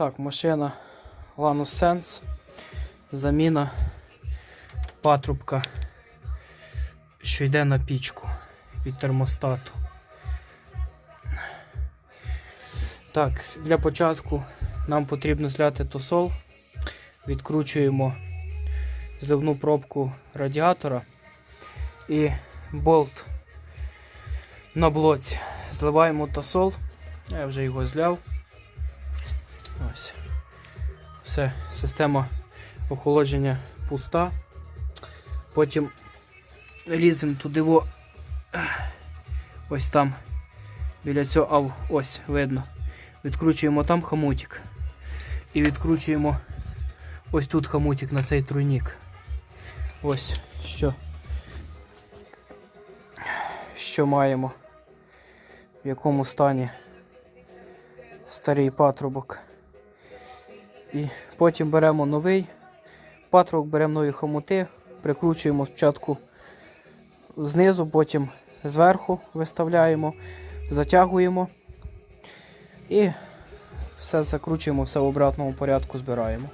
Так, машина Lanus Sense. Заміна патрубка, що йде на пічку від термостату. Так, для початку нам потрібно зляти тосол. Відкручуємо зливну пробку радіатора і болт на блоці. Зливаємо тосол. Я вже його зляв. Ось. Все, система охолодження пуста. Потім ліземо туди во, ось там. Біля цього, ав, ось видно. Відкручуємо там хамутик. І відкручуємо ось тут хамутик на цей тройник. Ось що. Що маємо. В якому стані старий патрубок. І потім беремо новий патрок, беремо нові хомути, прикручуємо спочатку знизу, потім зверху виставляємо, затягуємо і все закручуємо, все в обратному порядку збираємо.